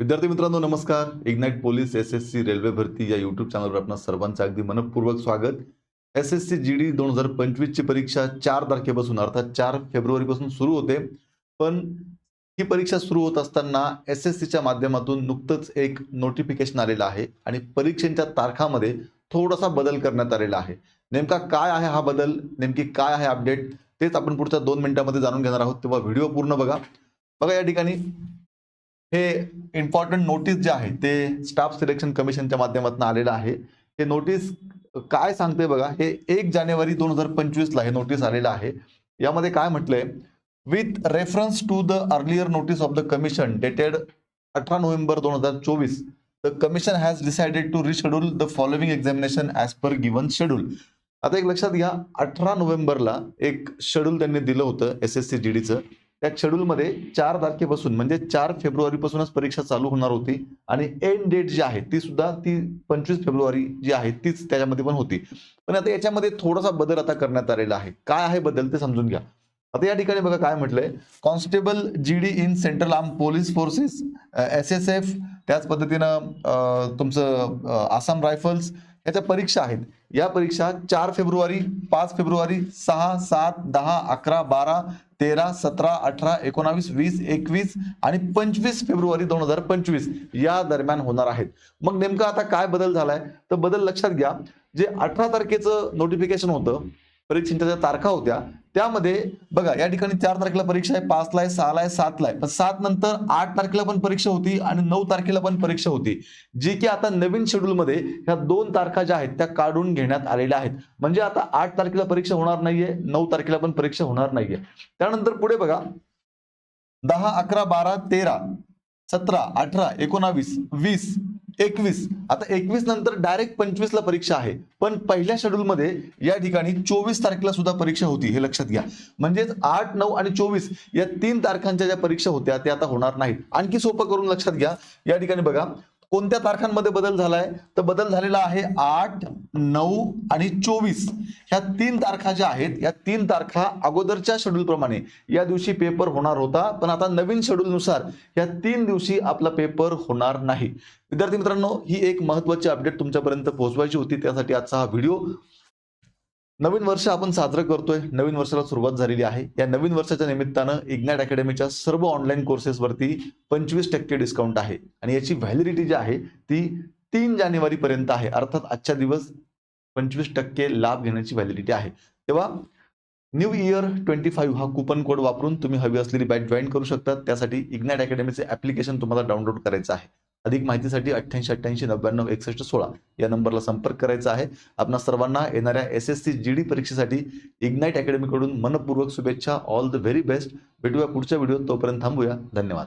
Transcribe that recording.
विद्यार्थी मित्रांनो नमस्कार. Ignite police S S C railway भरती या युट्यूब चॅनलवर आपण सर्वांचं अगदी मनपूर्वक स्वागत. S S C G D दोन हजार पंचवीसची परीक्षा चार तारखेपासून अर्थात चार फेब्रुवारीपासून सुरू होते. पण ही परीक्षा सुरू होत असताना एस एस सीच्या माध्यमातून नुकतंच एक नोटिफिकेशन आलेलं आहे आणि परीक्षेच्या तारखामध्ये थोडासा बदल करण्यात आलेला आहे. नेमका काय आहे हा बदल? नेमकी काय आहे अपडेट तेच आपण पुढच्या दोन मिनिटांमध्ये जाणून घेणार आहोत. तेव्हा व्हिडिओ पूर्ण बघा. बघा या ठिकाणी. हे इम्पॉर्टंट नोटीस जे आहे ते स्टाफ सिलेक्शन कमिशनच्या माध्यमातून आलेलं आहे. हे नोटीस काय सांगते बघा हे एक जानेवारी दोन हजार पंचवीसला हे नोटीस आलेलं आहे. यामध्ये काय म्हटलंय? With reference to the earlier notice of the commission dated अठरा नोव्हेंबर दोन हजार चोवीस the commission has decided to reschedule the following examination as per given schedule आता एक लक्षात घ्या अठरा नोव्हेंबरला एक शेड्यूल त्यांनी दिलं होतं एस एस सी जी डीचं त्या शेड्यूलमध्ये चार तारखेपासून म्हणजे चार फेब्रुवारीपासूनच परीक्षा चालू होणार होती आणि एंड डेट जी आहे ती सुद्धा ती पंचवीस फेब्रुवारी जी आहे तीच त्याच्यामध्ये पण होती. पण आता याच्यामध्ये थोडासा बदल आता करण्यात आलेला आहे. काय आहे बदल ते समजून घ्या. आता या ठिकाणी बघा काय म्हटलंय. Constable G D in central arm police forces S S F त्याच पद्धतीनं तुमचं आसाम रायफल्स याच्या परीक्षा आहेत. या परीक्षा चार फेब्रुवारी पाच फेब्रुवारी सहा सात दहा अकरा बारा तेरा सतरा अठरा एकोणावीस वीस एकवीस आणि पंचवीस फेब्रुवारी दोन हजार पंचवीस या दरम्यान होणार आहेत. मग नेमकं आता काय बदल झालाय? तर बदल लक्षात घ्या. जे अठरा तारखेचं नोटिफिकेशन होतं परीक्षेच्या ज्या तारखा होत्या त्यामध्ये बघा या ठिकाणी चार तारखेला परीक्षा आहे पाचला आहे सहाला आहे सातला आहे. पण सात नंतर आठ तारखेला पण परीक्षा होती आणि नऊ तारखेला पण परीक्षा होती. जी की आता नवीन शेड्यूलमध्ये ह्या दोन तारखा ज्या आहेत त्या काढून घेण्यात आलेल्या आहेत. म्हणजे आता आठ तारखेला परीक्षा होणार नाहीये नऊ तारखेला पण परीक्षा होणार नाहीये. त्यानंतर पुढे बघा दहा अकरा बारा तेरा सतरा अठरा एकोणावीस वीस एकवीस. आता एकवीस नंतर डायरेक्ट पंचवीसला परीक्षा आहे. पण पहिल्या शेड्यूलमध्ये या ठिकाणी चोवीस तारखेला सुद्धा परीक्षा होती हे लक्षात घ्या. म्हणजेच आठ नऊ आणि चोवीस या तीन तारखांच्या ज्या परीक्षा होत्या त्या आता होणार नाहीत. आणखी सोपं करून लक्षात घ्या. या ठिकाणी बघा कोणत्या तारखांमध्ये बदल झालाय? तर बदल झालेला आहे आठ नऊ आणि चोवीस. ह्या तीन तारखा ज्या आहेत या तीन तारखा अगोदरच्या शेड्यूल प्रमाणे या दिवशी पेपर होणार होता. पण आता नवीन शेड्यूलनुसार या तीन दिवशी आपला पेपर होणार नाही. विद्यार्थी मित्रांनो ही एक महत्वाची अपडेट तुमच्यापर्यंत पोहोचवायची होती. त्यासाठी आजचा हा व्हिडिओ नवीन वर्ष आपण साजरं करतोय. नवीन वर्षाला सुरुवात झालेली आहे. या नवीन वर्षाच्या निमित्तानं इग्नॅट अकॅडमीच्या सर्व ऑनलाईन कोर्सेसवरती पंचवीस टक्के डिस्काउंट आहे. आणि याची व्हॅलिडिटी जी आहे ती तीन जानेवारी पर्यंत आहे. अर्थात आजच्या दिवस पंचवीस टक्के लाभ घेण्याची व्हॅलिडिटी आहे. तेव्हा न्यू इयर ट्वेंटी फाईव्ह हा कुपन कोड वापरून तुम्ही हवी असलेली बॅच जॉईन करू शकता. त्यासाठी इग्नॅट अकॅडमीचे ऍप्लिकेशन तुम्हाला डाउनलोड करायचं आहे. अधिक माहितीसाठी अठ्ठ्याऐंशी अठ्ठ्याऐंशी नव्याण्णव एकसष्ट सोळा या नंबरला संपर्क करायचा आहे. आपणा सर्वांना येणाऱ्या S S C G D परीक्षेसाठी इग्नाईट अकॅडमीकडून मनपूर्वक शुभेच्छा. ऑल द व्हेरी बेस्ट भेटूया पुढच्या व्हिडिओ तोपर्यंत थांबूया. धन्यवाद.